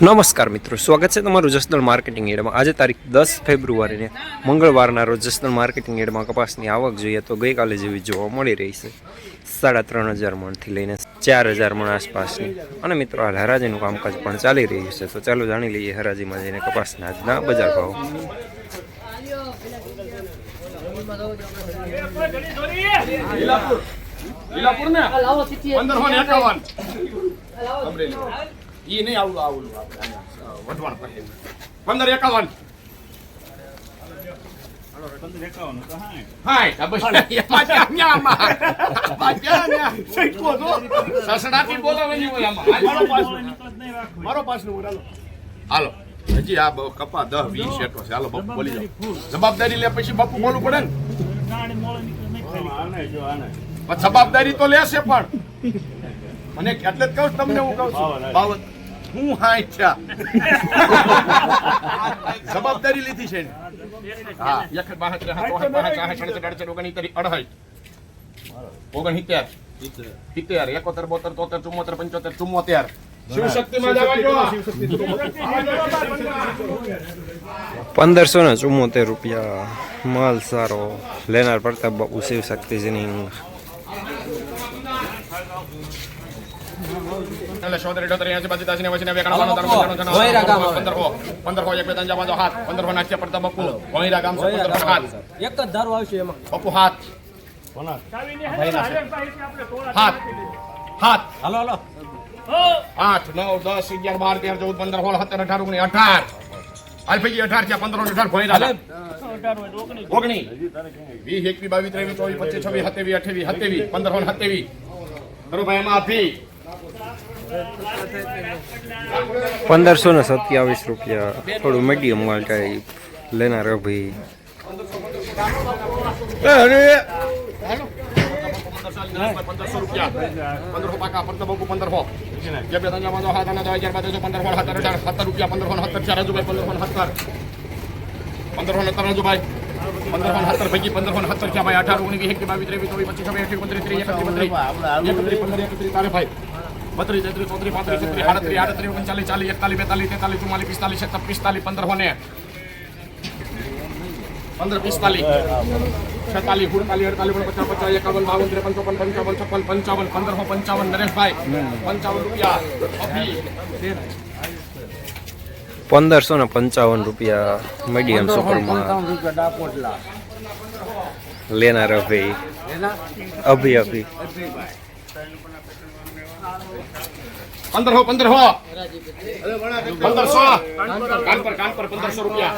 નમસ્કાર મિત્રો, સ્વાગત છે તમારું જસદણ માર્કેટિંગ એડમાં. આજે તારીખ દસ ફેબ્રુઆરીને મંગળવારના રોજ જસદણ માર્કેટિંગ એડમાં કપાસની આવક જોઈએ તો ગઈકાલે જેવી જોવા મળી રહી છે. સાડા ત્રણ હજાર મણથી લઈને ચાર હજાર મણ આસપાસની. અને મિત્રો, હાલ હરાજીનું કામકાજ પણ ચાલી રહ્યું છે, તો ચાલો જાણી લઈએ હરાજીમાં જઈને કપાસના આજના બજાર ભાવ. લીલાપુર. ને? ઈ નહીં આવડું આવડું વઢવાણ પાસે પંદર એકાવન. હાલો. હજી આ કપા વીસ છે. હાલો બપુ બોલી જાઓ. જવાબદારી લે પછી બપુ બોલવું પડે ને? જવાબદારી તો લેશે પણ. મને એટલે જ કહું તમને હું કહું છું. બાવન હું હાઈ થયા. જવાબદારી લીધી છે હા એક બાહત રહા તો બાહત ચાહે સડસઠ અડસઠ ઓગણીતરી અઢાઈ ઓગણસિત્તેર. સિત્તેર એકોતેર બોતેર તોતેર ચુમ્મોતેર પંચોતેર ચુમ્મોતેર. પંદરસો ને ચુમ્મોતેર રૂપિયા માલ સારો લેનાર પ્રતાપ બાપુ શિવ એટલે સોતેર અઠોતેર એંસી બાસી ત્યાસી નેવ્યાસી નેવ્યાસી એકાણું બાણું ત્રાણું ચોરાણું પંચાણું પંદરસો પંદરસો એક બે ત્રણ ચાર પાંચ છ, સાત પંદરસો નાખ્યા પડતા બપુ વહીરા ગામ છે પંદરસો સાત. એક જ ધારો આવશે એમાં. બપુ હાથ. હાથ. હાથ. હાલો હાલો. આઠ નવ દસ અગિયાર બાર તેર ચૌદ પંદર સોળ સત્તર અઢાર ઓગણીસ અઢાર. ભાઈ અઢાર છે પંદર અઢાર ભણી ઓગણી વીસ એકવી બાવીસ ત્રેવીસ ચોવીસ પચીસ છવ્વીસ સત્યાવીસ અઠાવીસ સત્યાવીસ પંદર સોળ સત્યાવીસ. બરોબર ભાઈ એમાં આપી પંદરસો ને સત્યાવીસ રૂપિયા. થોડું મીડિયમ માલ ટાઈપ લેનાર અભી પંદરસો રૂપિયા પંદરસો પાકા બહુ પંદરસો જે બે ત્રણ અગિયાર બાર તેર ચૌદ પંદર સત્તર અઢાર સત્તર રૂપિયા પંદરસો ને સત્તર ચાર રાજુભાઈ પંદરસો ને સત્તર પંદરસો ને સત્તર રાજુભાઈ પંદરસો ને સત્તર પૈકી પંદરસો ને સત્તર છે ભાઈ અઢાર ઓગણીસ ચોવીસ પચીસ ત્રીસ એકત્રીસ એકત્રીસ પંદર એકત્રીસ તારે ભાઈ બત્રીસ તેત્રીસ ચોત્રીસ પાંત્રીસ છત્રીસ આડત્રીસ આડત્રીસ ઓગણચાલીસ ચાલીસ એકતાલીસ બેતાલીસ તેતાલીસ ચુમ્માલીસ પિસ્તાલીસ છત્રીસ પિસ્તાલીસ પંદર ને. પંદર પિસ્તાલીસ. છતાલીસ સુડતાલીસ અડતાલીસ ઓગણપચાસ પચાસ એકાવન બાવન ત્રેપન ચોપન પંચાવન છપ્પન પંચાવન પંદરસો પંચાવન નરેશભાઈ પંચાવન રૂપિયા. પંદરસો ને પંચાવન રૂપિયા મીડિયમ સુપરમાં લેનાર અભિ. અભી અભી. પંદરસો પંદરસો પંદરસો કાન પર કાન પર પંદરસો રૂપિયા.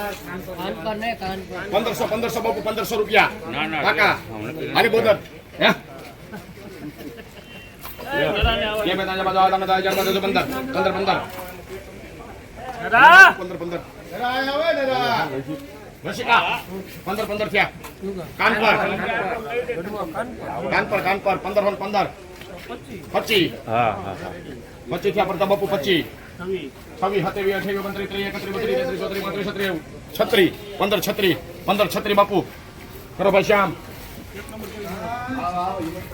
પંદરસો પંદરસો બાપુ પંદરસો રૂપિયા. કાકા સો બોદર હે? પંદર. પંદર પંદર. પંદર પંદર. રસિકા પંદર પંદર. થયા હા હા પચીસ થયા પડતા બાપુ પચીસ છવ્વીસ. સત્યાવીસ અઠાવીસ ઓગણત્રીસ ત્રીસ એકત્રીસ બત્રીસ તેત્રીસ ચોત્રીસ પાંત્રીસ છત્રીસ છત્રી પંદર છત્રી પંદર છત્રી બાપુ. કરો ભાઈ શ્યામ.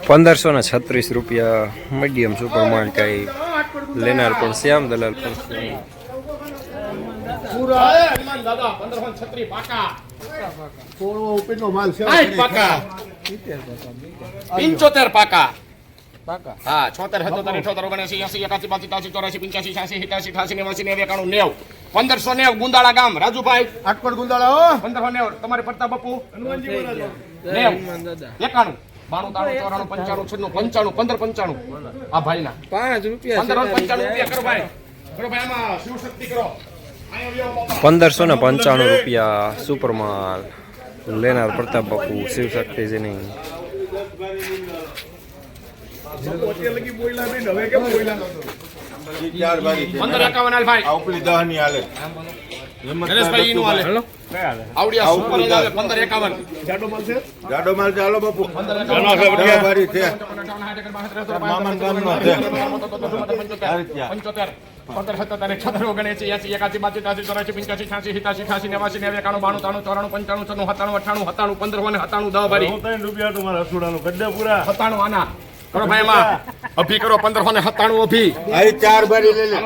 પંદરસો ને છત્રીસ રૂપિયા મીડિયમ સુપર ટાઈપ લેનાર પણ શ્યામ દલાલ પણ પંચોતેર પાકા. પાકા? હા છોતેર સત્તોતેર અઠોતેર ઓગણસી એસી એકાસી બાસી ત્યાસી ચોરાસી પંચ્યાસી છ્યાસી સિત્યાસી અઠાસી નેવાસી નેવું એકાણું નેવ. પંદરસો નેવ ગુંદાળા ગામ રાજુભાઈ. આટકોટ ગુંદાળા પંદરસો નેવ. તમારે પડતા બાપુ? જય એકાણું. બાણું ત્રાણું ચોરાણું પંચાણું છન્નું પંચાણું પંદર પંચાણું. આ ભાઈના. પાંચ રૂપિયા પંદર પંચાણું રૂપિયા કરો ભાઈ. કરો ભાઈ આમાં શિવશક્તિ કરો. અહીંયા વ્યો બાપા. પંદરસો ને પંચાણું રૂપિયા સુપરમાલ લેનાર પ્રતાપ બાપુ શિવ શક્તિજીની ચાર બારી પંદર દહ સત્તર છત્તર ઓગણએસી એસી એકાસી બાસી ત્યાસી ચોરાસી પંચ્યાસી છ્યાસી સિત્યાસી અઠાસી નેવાસી નેવું એકાણું બાણું ત્રાણું ચોરાણું પંચાણું છન્નું સત્તાણું અઠાણું સત્તાણું પંદર ને સત્તાણું દસ બારી રૂપિયા તમારા સત્તાણું આના. કરો ભાઈ એમાં અભી કરો પંદરસો ને સત્તાણું અભી. આ ચાર બારી લઈ લે.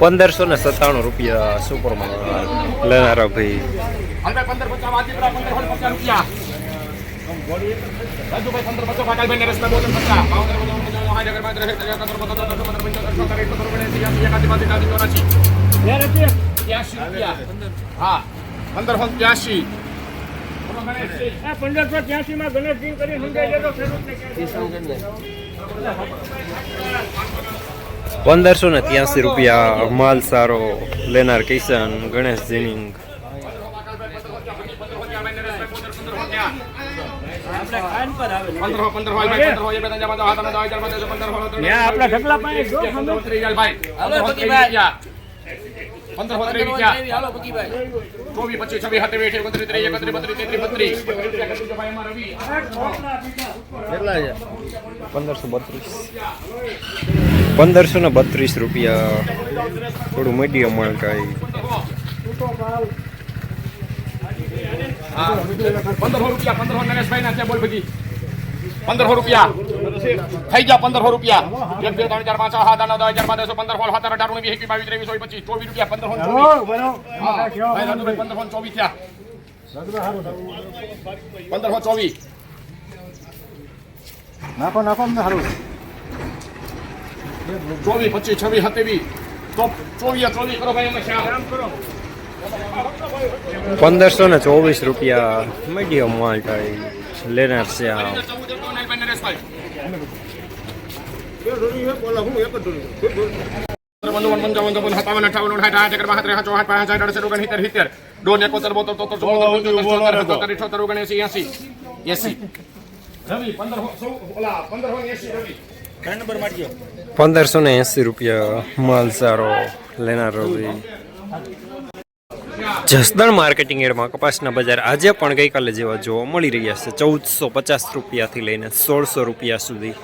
પંદરસો ને સત્તાણું રૂપિયા સુપરમાં લેનારા ભાઈ. હવે પંદર પચાસ વાજીપરા પંદર ને પચાસ રૂપિયા. રાજુભાઈ પંદર પચાસ વાટાલભાઈ નરેશભાઈ બોતેર પચાસ. બાવન પચાસ પચાસ હાજર પાંચ ત્રેસઠ ત્રેસઠ પંદર પંદર પંદર પંદર પંચોતેર છોતેર એકોતેર ઓગણએંસી એંસી એકાસી બાસી ત્યાસી. હા પંદરસો ત્યાસી માં ગણેશજી કરી સમજાઈ પંદરસો ને ત્યાસી રૂપિયા માલ સારો લેનાર કિસાન ગણેશ જીનિંગ આપણા ઢગલા જો પંદર પંદર ચોવીસ પચીસ છવ્વીસ સત્યાવીસ અઠ્યાવીસ ઓગણત્રીસ ત્રીસ એકત્રીસ બત્રીસ તેત્રીસ બત્રીસ. કેટલા છે? પંદરસો બત્રીસ. પંદરસો ને બત્રીસ રૂપિયા. થોડું મીડિયમ માલ કાંઈ. પંદરસો રૂપિયા પંદરસો નરેશભાઈ ના ત્યાં બોલ બધી પંદરસો રૂપિયા. થઈ ગયા પંદરસો રૂપિયા. એક બે ત્રણ ચાર પાંચ સાત આઠ નવ દસ હજાર બાર પંદર સોળ સત્તર અઢાર ઓગણીસ એકવીસ બાવીસ ત્રેવીસ ચોવીસ પચીસ ચોવીસ રૂપિયા પંદરસો રાજુભાઈ પંદરસો ચોવીસ થયા. પંદરસો ચોવીસ. નાખો નાખો અમને સારું ચોવીસ પચીસ છવ્વીસ સત્યાવીસ. તો ચોવીસ ચોવીસ કરો ભાઈ અમે શ્યામ. કરો પંદરસો ને ચોવીસ રૂપિયા. મીડિયમ માલ કાંઈ લેનાર છે આ પંદરસો ને એસી રૂપિયા માલ સારો લેનાર રવિ જસદણ માર્કેટિંગ એડમાં કપાસના બજાર આજે પણ ગઈકાલે જેવા જોવા મળી રહ્યા છે. ચૌદસો પચાસ રૂપિયાથી લઈને સોળસો રૂપિયા સુધી